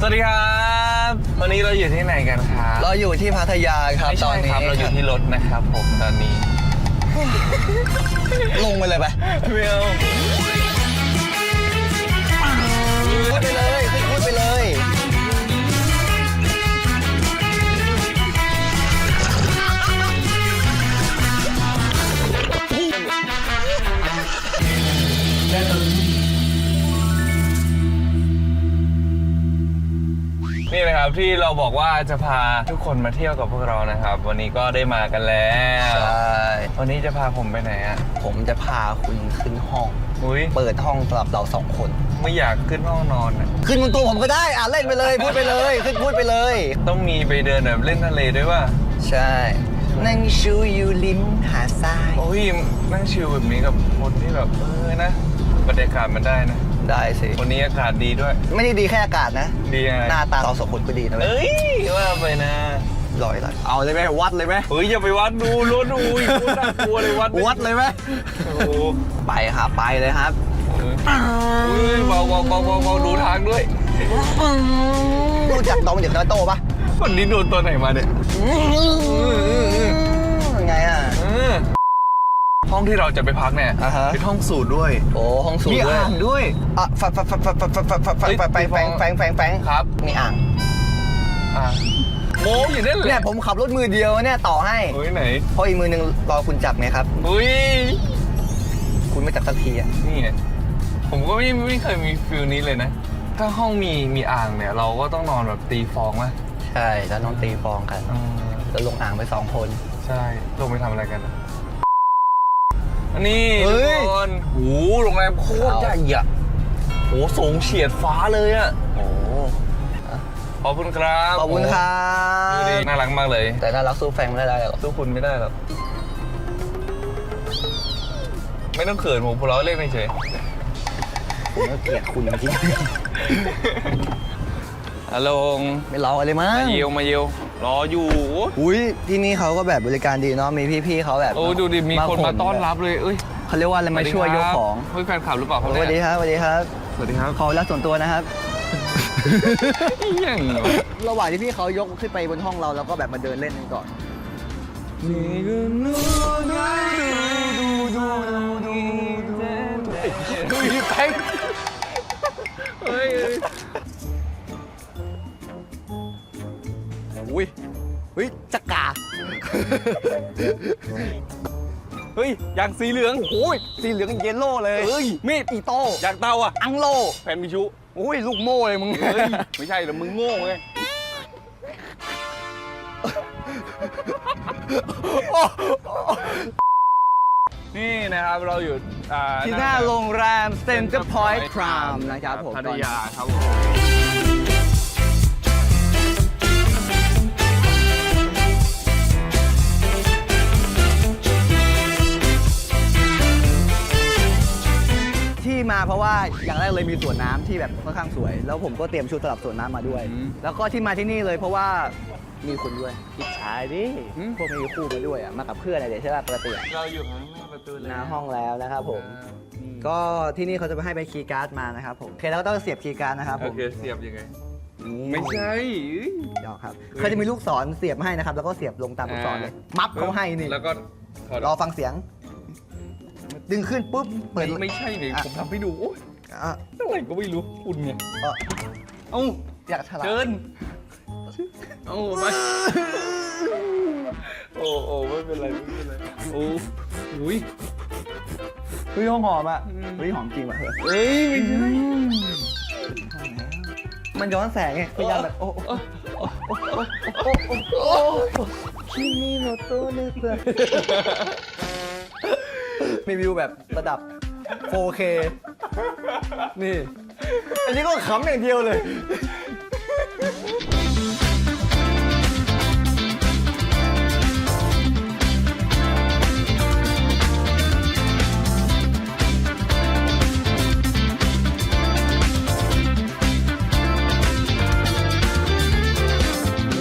สวัสดีครับวันนี้เราอยู่ที่ไหนกันครับเราอยู่ที่พัทยาครับไม่ตอใช่นนี้ครับเราอยู่ที่รถนะครับ ผมตอนนี้ลงไปเลยไปไม่เอาพูดไปเลยพูดไปเลย นี่นะครับที่เราบอกว่าจะพาทุกคนมาเที่ยวกับพวกเรานะครับ วันนี้ก็ได้มากันแล้วใช่วันนี้จะพาผมไปไหนอะผมจะพาคุณขึ้นห้อง อุ้ยเปิดห้องสำหรับเราสองคน ไม่อยากขึ้นห้องนอนอะขึ้นบนตัวผมก็ได้อะเล่นไปเลยพูดไปเลยขึ้นพูดไปเลย ต้องมีไปเดินแบบเล่นทะเลด้วยว่าใช่นั่งชูอยู่ริมหาดทรายโอ้ยนั่งชิลแบบนี้กับคนที่แบบเออนะบรรยากาศมันได้นะ ได้สิ วันนี้อากาศดีด้วย ไม่ได้ดีแค่อากาศนะ ดียังไงหน้าตาเราสองคนก็ดีนะเว้ยเอ้ยว่าไปนะลอยลอยเอาเลยไหมวัดเลยไหมเฮ้ยอย่าไปวัดดูรถดูอีกคนน่ากลัวเลยวัดวัดเลยไหมโอ้โหไปครับไปเลยครับเฮ้ยเบาเบาเบาเบาเบาดูทางด้วยรู้จักดอมเด็กน้อยโตปะวันนี้โดนตัวไหนมาเนี่ย ห้องที่เราจะไปพักเนี่ยอ่าฮะ เป็นห้องสูตรด้วยโอ้ห้องสูงมีด้วย อ่างด้วยอะแฟงแฟงแฟงแฟงแฟงแฟงแฟงแฟงแฟงแฟงแฟงแฟงแฟงแฟงครับ มีอ่างอ่าโมอยู่นั่นแหเนี่ละยผมขับรถมือเดียวเนี่ยต่อให้เฮ้ยไหนเพราะอีกมือหนึ่งรอคุณจับไงครับ อุ้ยคุณไม่จับสักทีอะนี่ไงผมก็ไม่ไม่เคยมีฟิลนี้เลยนะ ถ้าห้องมีมีอ่างเนี่ย เราก็ต้องนอนแบบตีฟองไหมใช่แล้วน้องตีฟองกันอ่าแล้วลงอ่างไปสองคน ใช่ลงไปทำอะไรกันอะอั นนี้เฮ้ทุกยคนโอ้โหโรงแรมโคตรใหญ่อะโอ้โหสูงเฉียดฟ้าเลยอะโอ้ขอบคุณครับขอบคุณครัดูดิบน่ารักมากเลย แต่น่ารักสู้แฟงไม่ได้หรอกสู้คุณไม่ได้หรอกไม่ต้องเขินผมพวกเราเล่นไม่เฉยผมก็เกลียดคุณจริงฮัลโหลงๆไม่รออะไรมั้มางเยียวมาเยียว รออยู่ อุ้ยที่นี่เขาก็แบบบริการดีเนาะมีพี่ๆเขาแบบโอ้ดูดิมีคนมาขต้อนรับเลยเอ้ยเขาเรียกว่าอะไรมาช่วยยกของเฮ้ยแฟนคลับหรือเปล่าครับสเนี่ยวัสดีครับสวัสดีครับสวัสดีครับขอเวลาส่วนตัวนะครับอย่างเหรอระหว่างที่พี่เขายกขึ้นไปบนห้องเราแล้วก็แบบมาเดินเล่นกันก่อนนี่ก็นูดูดูดูดูดูดูดูแฟนเฮ้ย อุ้ยเฮ้ยจักราเฮ้ยยางสีเหลืองโอ้ยสีเหลืองเยลโล่เลยเฮ้ยมีดอีโต้ยางเตาอะอังโลแฟนมิชูอุ้ยลูกโม่เลยมึงเฮ้ยไม่ใช่หรอมึงโง่ไงนี่นะครับเราอยู่อ่าที่หน้าโรงแรม Center Point Prime นะครับผมพัตทอนนี้ยาครับผม ที่มาเพราะว่าอย่างแรกเลยมีสวนน้ำที่แบบค่อนข้างสวย แล้วผมก็เตรียมชุดสำหรับสวนน้ำมาด้วยแล้วก็ที่มาที่นี่เลยเพราะว่ามีคุณด้วยอิจฉาดิพวกมีคู่มาด้วยอะมากับเพื่อนอะไรเดี๋ยวใช่ป่ะปกติอะเราอยู่ข้างหน้าประตูเลยหน้าห้องแล้วนะครับผม ก็ที่นี่เขาจะให้ไปคีย์การ์ดมานะครับผมโอเคแล้วก็ต้องเสียบคีย์การ์ดนะครับผโอมเคเสียบยังไง นี่ไม่ใช่เอ้ยเดี๋ยวครับเขาจะมีลูกศรเสียบให้นะครับ แล้วก็เสียบลงตามลูกศรเลย มัฟเขาให้นี่แล้วก็ถอดรอฟังเสียง ดึงขึ้นปุ๊บเปิไม่ดไม่ใช่เนี่ยอะ ผมทำให้ดูโอ๊ยอะเท่าไหร่ก็ไม่รู้คุณไงเอ่อเอ้าอยากฉลาดเชิญเอ้าไปโอ้โอ้ไม่เป็นไรไม่เป็นไรโอ้อุ้ย เฮ้ยหอมหอมอะอืม เฮ้ยหอมจริงว่ะเฮ้ยเอ้ยไม่ใช่มันย้อนแสงไงพยายามแบบโอ้โอ้โอ้โอ้โอ้โอ้โอ้โอ้โอ้คิมิโนโตะเนเซ มีวิวแบบระดับ 4K นี่ อันนี้ก็ขำอย่างเดียวเลย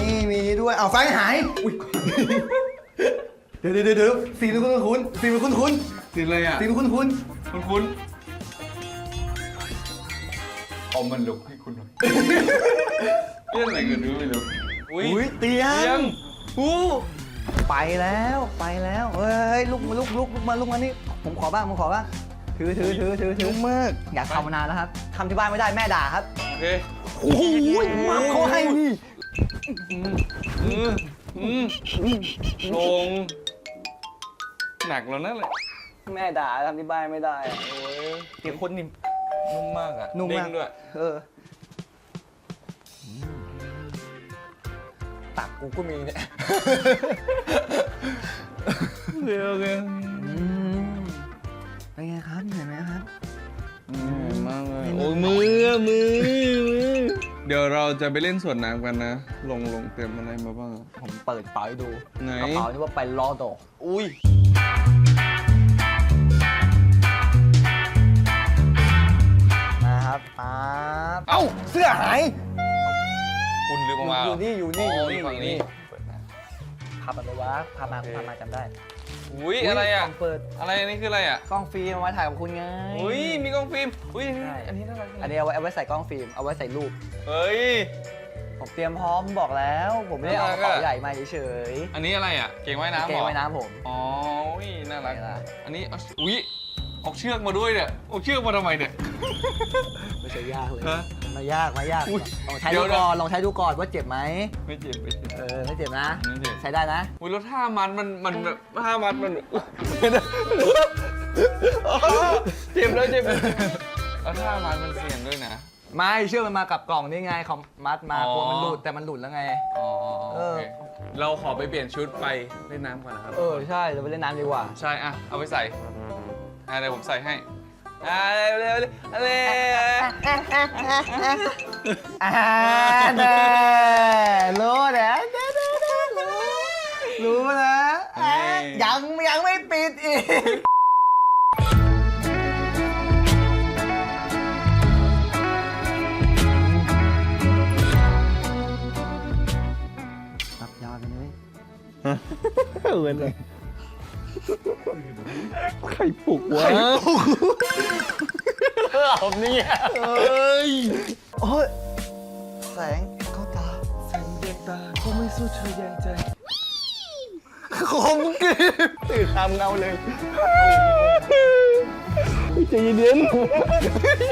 นี่มีด้วยเอาไฟหาย อุ๊ยเดี๋ยวเดี๋ยวเดี๋ยวสีมันคุ้นคุ้นสีมันคุ้นคุ้น สิอะไรอะสีมันคุ้นคุ้นคุณคุณเอามันลุกให้คุณหน่อยอุ้ยอุ้ยเตียเตียงงอู้ไปแล้วไปแล้วเฮ้ยลุกมาลุกลุกลุกมาลุกมานี่ผมขอบ้างผมขอบ้างถือถือถือถือถือมากอยากทำมานานแล้วครับทำที่บ้านไม่ได้แม่ด่าครับโอเคโอ้โหมาเขาให้นี่อืมอืมลงหนักแล้วนั่นแหละ แม่ด่าทำที่บ้านไม่ได้อะโอ้ยเตียงคนนิ่มนุ่มมากอะนุ่มมากเด้งด้วยเออตักกูก็มีเนี่ยโอเคโอเคอืมเป็นไงครับเหนื่อยไหมครับมากเลยโอ้ยมือมือมือ เดี๋ยวเราจะไปเล่นสวนน้ำกันนะ ลงลงเตรียมอะไรมาบ้างอะ ผมเปิดเป๋าให้ดูไหน กระเป๋านี่ว่าไปลอโด อุ้ย ครับป๊าบเอ้าเสื้อหาย คุณลืมออกมาอยู่นี่อยู่นี่อยู่นี่ฝั่งอยู่นี่นี้พาไปวะพามาพามาจำได้อุ้ยอะไรอะ กล้งเปิดอะไรอันนี้คืออะไรอะกล้องฟิล์มเอาไว้ถ่ายกับคุณไง อุ้ยมีกล้องฟิล์มอุ้ยใช่ อันนี้น่ารักอันนี้เอาไว้เอาไว้ใส่กล้องฟิล์มเอาไว้ใส่รูป เฮ้ย ผมเตรียมพร้อมบอกแล้ว ผมไม่ได้เอากระเป๋าน่ารักอะใหญ่มาเฉยอันนี้อะไรอะ เก่งว่ายๆน้ำเหเกรงอไว้น้ำผม อ๋ออุ้ยน่ารักไงล่ะอันนี้เอาอุ้ย ออกเชือกมาด้วยเนี่ยออกเชือกมาทำไมเนี่ย ไม่ใช่ยากเลยฮะมายากมายากอุ๊ยลองใช้เดี๋ดูยวก่อนลองใช้ดูก่อนว่าเจ็บไหมไม่เจ็บไม่เจ็บ เออไม่เจ็บนะ ไม่เจ็บ ใช้ได้นะ อุ้ยแล้วท่ามันมันมันแบบท่ามันมันเจ็บแล้วเจ็บแล้วท่ามันมันเสี่ยงด้วยนะ ไม่เชื่อมันมากับกล่องนี่ไงเขามัดมาอ๋อ กลัวมันหลุดแต่มันหลุดแล้วไง อ๋อเอโออเคเราขอไปเปลี่ยนชุดไปเล่นน้ำก่อนนะครับ เออใช่เราไปเล่นน้ำดีกว่า ใช่อะเอาไปใส่ อะเดี๋ยวผมใส่ให้อะเร็วเร็วเร็วเร็วอ่าเด้รู้นะเด้เด้เด้รู้รู้นะอะยังยังไม่ปิดอีกตับยาไปเลย เหมือนเลย ใครปลุกวะผมนี่เอ้ยโอ้ยแสงเข้าตาแสงแยงตาก็ไม่สู้เธอแยงใจคมกริบตื่นตามเงาเลยใจเย็นเฮ้ย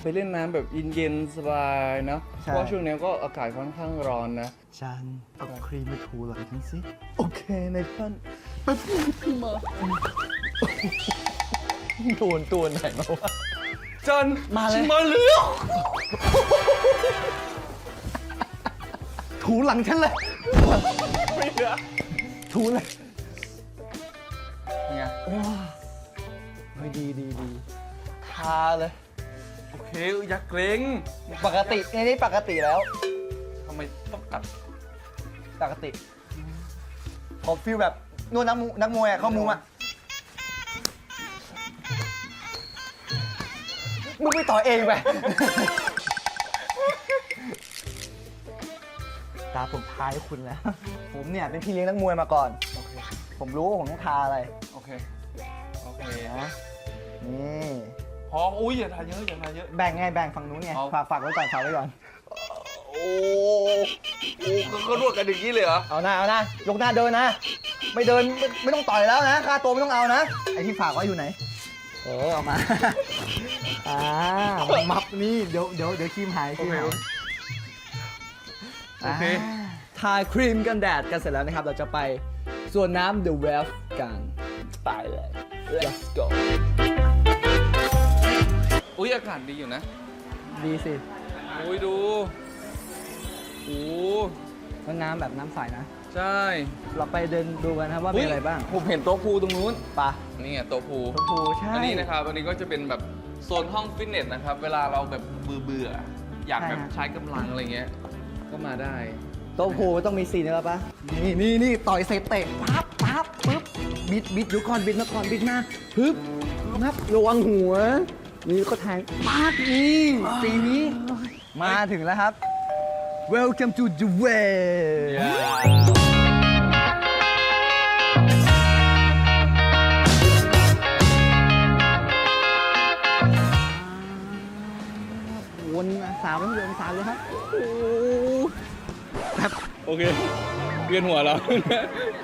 ไปเล่นน้ำแบบเย็นๆสบายเนอะเพใช่ราะว่าช่วงนี้ก็อากาศค่อนข้างร้อนนะ ฉันเอาครีมมาถูหลังฉันสิโอเคในท่านแป๊บนึงพี่มาโดนตัวไหนมาวะ จันมาเลยฉันมาแล้วถูหลังฉันเลย ไม่เหลือถูเลยไงโอ้เฮ้ยดีดีดีทาเลยโอ เคอย่าเกรงปกตินี่นี่ปกติแล้ว ทำไมต้องตัดปกติผมฟีลแบบนวดนักมูนักมวยอะเข้ามุมอะมึงไปต่อเองไปตาผมทายให้คุณแล้ว ผมเนี่ยเป็นพี่เลี้ยงนักมวยมาก่อน โอเค ผมรู้ว่าผมต้องทาอะไร โอเค โอเคนะนี่ พออุ้ยอย่าทานเยอะอย่าทานเยอะ แบ่งไงแบ่งฝั่งนู้นไง เอา ฝากฝากไว้ก่อนฝากไว้ก่อน โอ้โอ้ก็ก็นวดกันอย่างนี้เลยเหรอเอาหน้าเอาหน้ายกหน้าเดินนะ ไม่เดินไม่ไม่ต้องต่อยแล้วนะค่าตัวไม่ต้องเอานะ ไอที่ฝากไว้อยู่ไหน เออเอามา อ่ามับนี่เดี๋ยวเดี๋ยวเดี๋ยวครีมหายครีมหายโอเคาทาครีมกันแดดกันเสร็จแล้วนะครับ เราจะไปส่วนน้ำ The w e l f กัน ไปเลย let's go อุ้ยอากาศดีอยู่นะ ดีสิอุ้ยดูโอ้แล้วน้ำแบบน้ำใสนะ ใช่เราไปเดินดูกันนะครับว่ามีอะไรบ้างผมเห็นโต๊ะพูลตรงนู้นปะนี่ไงโต๊ะพูลชมพูใช่อันนี้นะครับอันนี้ก็จะเป็นแบบโซนห้องฟิตเนสนะครับ เวลาเราแบบเบื่อเบื่อๆอยากแบบใช่ฮะใช้กำลังอะไรเงี้ย ก็มาได้ โต๊ะพูต้องมีซีนแล้วปะนี่นี่นี่ต่อยเสร็จเตะปั๊บปั๊บปึ๊บบิดบิดอยู่ก่อนบิดมาก่อนบิดมาปึ๊บนับระวังหัว นี่ก็แทงปั๊บนี่ซีนนี้ มาถึงแล้วครับ Welcome to the way โอ้นสามร้อยหกสิบองศาเลยครับโอ้โหครับ โอเคเวียนหัวแล้ว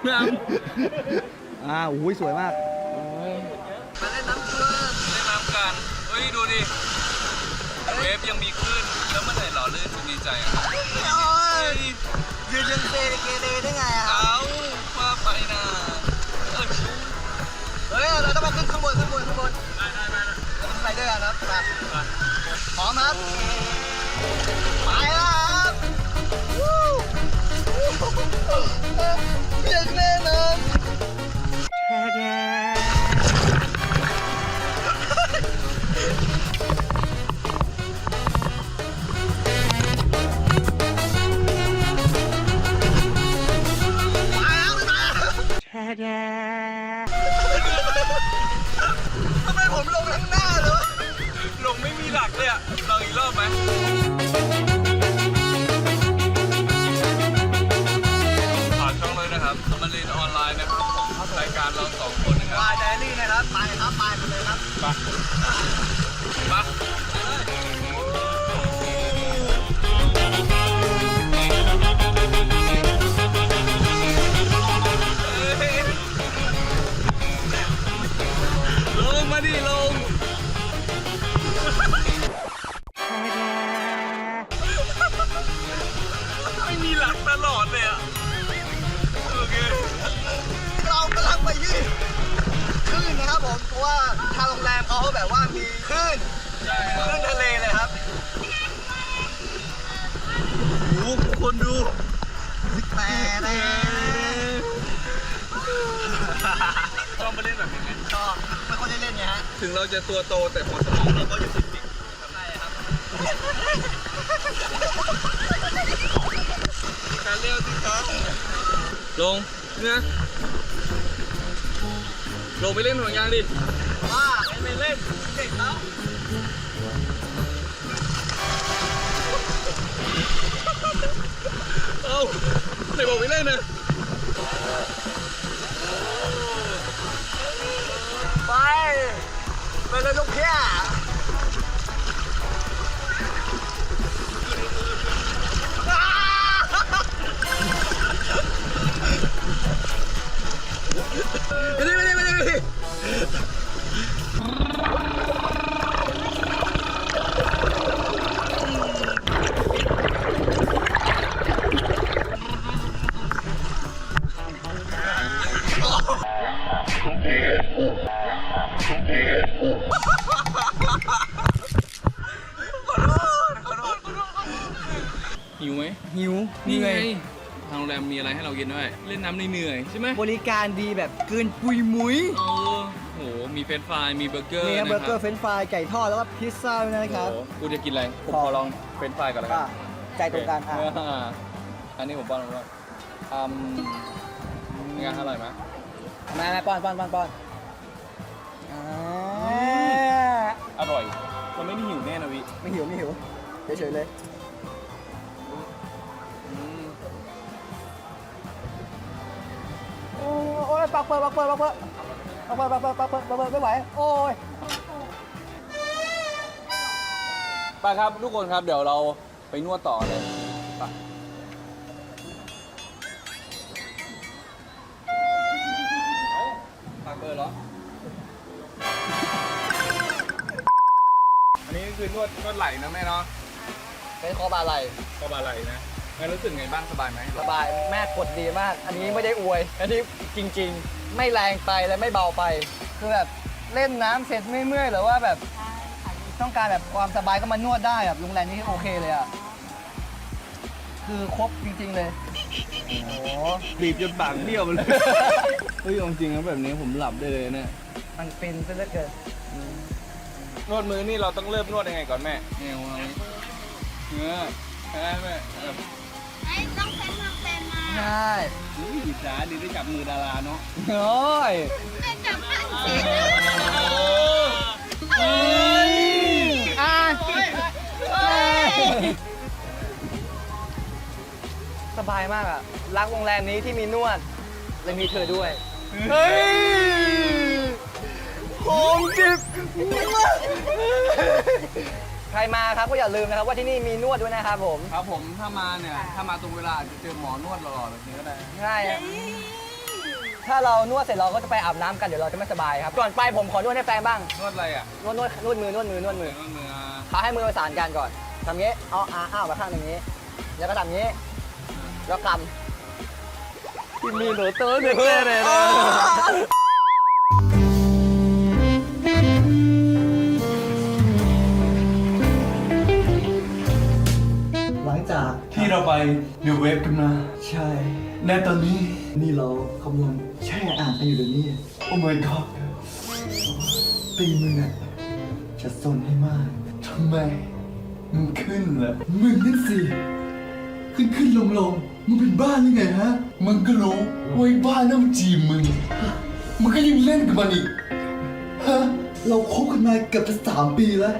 น้อ่าโอ้ยสวยมาก ดิเวฟยังมีคลื่นแล้วเมื่อไหร่หล่อลื่นจะมีใจอะยยืนยังเซเกเรได้ไงอะเอาว่าไปนะเออเฮ้ยเราต้องมาขึ้นข้างบนข้างบนข้างบนได้ได้ได้เราไปด้วยกันนะครับมาพร้อมครับไปแล้วครับวู้เทำไมผมลงข้างหน้าเลยวะลงไม่มีหลักเลยอะลองอีกรอบไหมผ่านช่องเลยนะครับสมารินออนไลน์นะครับของรายการเราสองคนนะครัวาบยไดอารี่นะครับ ไปครับ ไปกันเลยครับ ไป ผมเพราะว่าทางโรงแรมเขาแบบว่ามีคลื่นใช่คครับลื่นทะเลเลยครับดูคนดูแต่แต่ลองไปเล่นแบบนี้ไหมก็ไม่ค่อยได้เล่นไงฮะถึงเราจะตัวโตแต่หัวสมองเราก็อยู่สิบๆใช่ครับการเลี้ยวสิครับลงเนี่ย ลงไปเล่นห่วงยางดิว่าไม่เล่นเด็กแล้วเอ้าไหนบอกไปเล่นนะไปไปเลยลูกเพี้ยไปดิไปดิไปดิไปดิ ใช่ไหมบริการดีแบบเกินปุยมุ้ยเออโห มีเฟรนช์ฟราย มีเบอร์เกอร์มีนะเบอร์เกอร์คเฟรนช์ฟรายไก่ทอดแล้วก็พิซซ่าด้วยนะครับ โอ้โหกูจะกินอะไร ผมขอขอลองเฟรนช์ฟรายก่อนแล้วกัอะนใจตรงกันอะ อ่าอันนี้ผมป้อนผมว่าอืมเป็นไงอร่อยไหมมามาป้อนป้อนป้อนป้อนอ่าอร่อย มันไม่ได้หิวแน่นะวิ ไม่หิวไม่หิวเฉยๆเลย อ้ยโอ้ยปักเปิดปักเปิดปักเปิดปักเปิดปักเปิดปักเปิดปักเปิดไม่ไหวโอ้ยไปครับทุกคนครับเดี๋ยวเราไปนวดต่อเลยไปปากเบอร์เหรอ อันนี้คือนวดนวดไหล่นะแม่เนาะเป็นคอบาไหลก็บาไหล่นะ แม่รู้สึกไงบ้างสบายไหมสบายแม่กดดีมาก อันนี้ไม่ได้อวย อันนี้จริง ๆ ไม่แรงไปและไม่เบาไป คือแบบเล่นน้ำเสร็จไม่เมื่อยหรือว่าแบบต้องการแบบความสบายก็มานวดได้แบบโรงแรมนี้โอเคเลยอะ คือครบจริง ๆ เลย โอ้โหบีบจนปากเบี้ยวไปเลย เฮ้ยเอาจริงนะแบบนี้ผมหลับได้เลยเนี่ยมันฟินซะเหลือเกินนวดมือนี่เราต้องเริ่มนวดยังไงก่อนแม่เนี่ยเอาเนื้อใช่ไหมแม่เออไอ้ ต้องเป็นทำเป็นมาใช่อุ้ยอิจฉาดีได้จับมือดาราเนาะโอ้ยเป็นจับพันสีอะสบายมากอะ รักโรงแรมนี้ที่มีนวด และมีเธอด้วย เฮ้ยของจิบ ใครมาครับก็อย่าลืมนะครับว่าที่นี่มีนวดด้วยนะครับผมครับผมถ้ามาเนี่ยถ้ามาตรงเวลาอาจจะเจอหมอนวดหล่อๆแบบนี้ก็ได้ ใช่ครับถ้าเรานวดเสร็จเราก็จะไปอาบน้ำกันเดี๋ยวเราจะไม่สบายครับก่อนไปผมขอนวดให้แฟนบ้างนวดอะไรอะนวดนวดนวดมือนวดมือนวดมือนวดมืออะเขาให้มือประสานกันก่อนทำงี้เอาอาอ้าวมาข้างหนึ่งนี้ แล้วก็ทำงี้ แล้วกำที่มีหนูเตอร์เด็กเลยนะ ที่เราไปเดอะเว็บกันมาใช่ในตอนนี้นี่เรากำลังแช่อ่างกันอยู่เดี๋ยวนี้ โอ้ my god ตีมึงอะจะซนให้มากทำไมมึงขึ้นเหรอมึงนั่นสิขึ้นขึ้นลงลงมึงเป็นบ้าหรือไงฮะ มึงก็รู้ว่าไอ้บ้านั่นมันจีบมึง มึงก็ยังเล่นกับมันอีก ฮะ เราคบกันมาเกือบจะสามปีแล้ว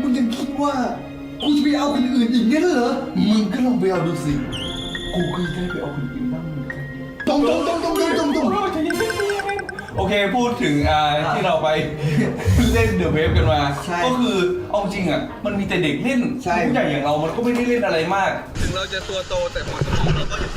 มึงยังคิดว่า กูจะไปเอาคนอื่นอีกงั้นเหรอ มึงก็ลองไปเอาดูสิ กูก็ได้ไปเอาคนอื่นบ้างเหมือนกันตรงตรงตรงตรงตรงตรงตรง โอเคพูดถึงอ่าที่เราไป เล่นเดอะเวฟกันมา ใช่ก็คือเอาจริงอะมันมีแต่เด็กเล่นใช่ ผู้ใหญ่อย่างเรามันก็ไม่ได้เล่นอะไรมาก ถึงเราจะตัวโตแต่หัวสมองเราก็ยังใ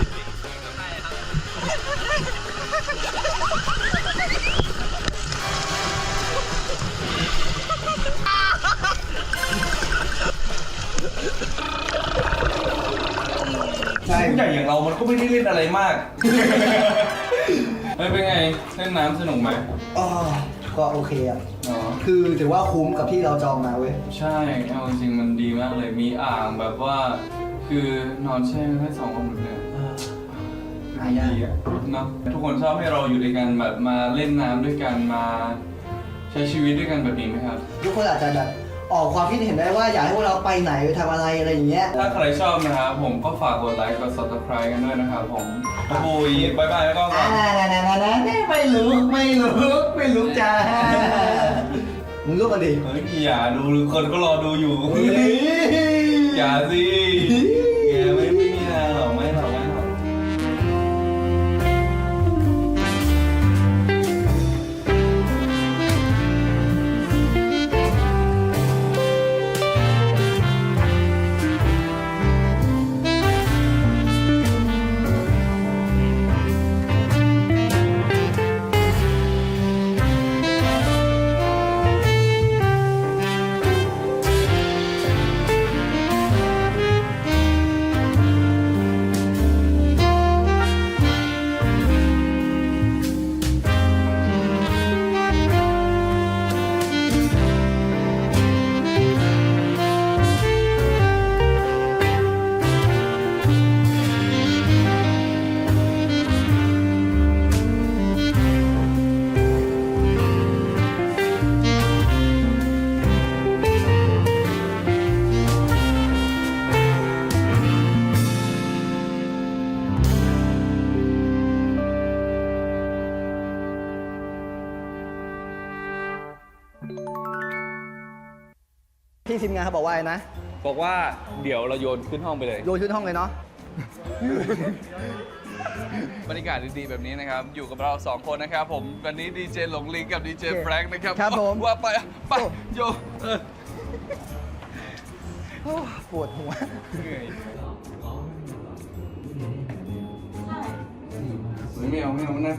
ช่ผู้ใหญ่อย่างเรามันก็ไม่ได้เล่นอะไรมากไม่เป็นไงเล่นน้ำสนุกไหมอ๋อก็โอเคอะ อ๋อ คือถือว่าคุ้มกับที่เราจองมาเว้ย ใช่เอาจริงๆมันดีมากเลยมีอ่างแบบว่า คือนอนแช่แค่สองคนเนี่ยหายาก ดีอะเนาะทุกคนชอบให้เราอยู่ด้วยกันแบบมาเล่นน้ำด้วยกันมา ใช้ชีวิตด้วยกันแบบนี้ไหมครับ ทุกคนอาจจะแบบ ออกความคิดเห็นได้ว่าอยากให้พวกเราไปไหนไปทำอะไรอะไรอย่างเงี้ย ถ้าใครชอบนะครับผมก็ฝากกดไลค์กด subscribe กันด้วยนะครับผมปุยบายบายแล้วก็ก่อ่าอนนะนะนะนะนะไม่รู้ไม่รู้ไม่รู้จ้ามึงรู้กันดิเฮ้ยอย่าดูคนก็รอดูอยู่อย่าสิ ที่ทีมงานเขาบอกว่าอะไรนะบอกว่าเดี๋ยวเราโยนขึ้นห้องไปเลยโยนชุดห้องเลยเนาะ บรรยากาศดีๆแบบนี้นะครับ อยู่กับเราสองคนนะครับผมวันนี้ดีเจหลงลิงกับดีเจโอเคแฟรงค์นะครับครับผม ว่าไปไปโอ้โยเออปวดหัว เหนื่อยไม่เอาไม่เอานะ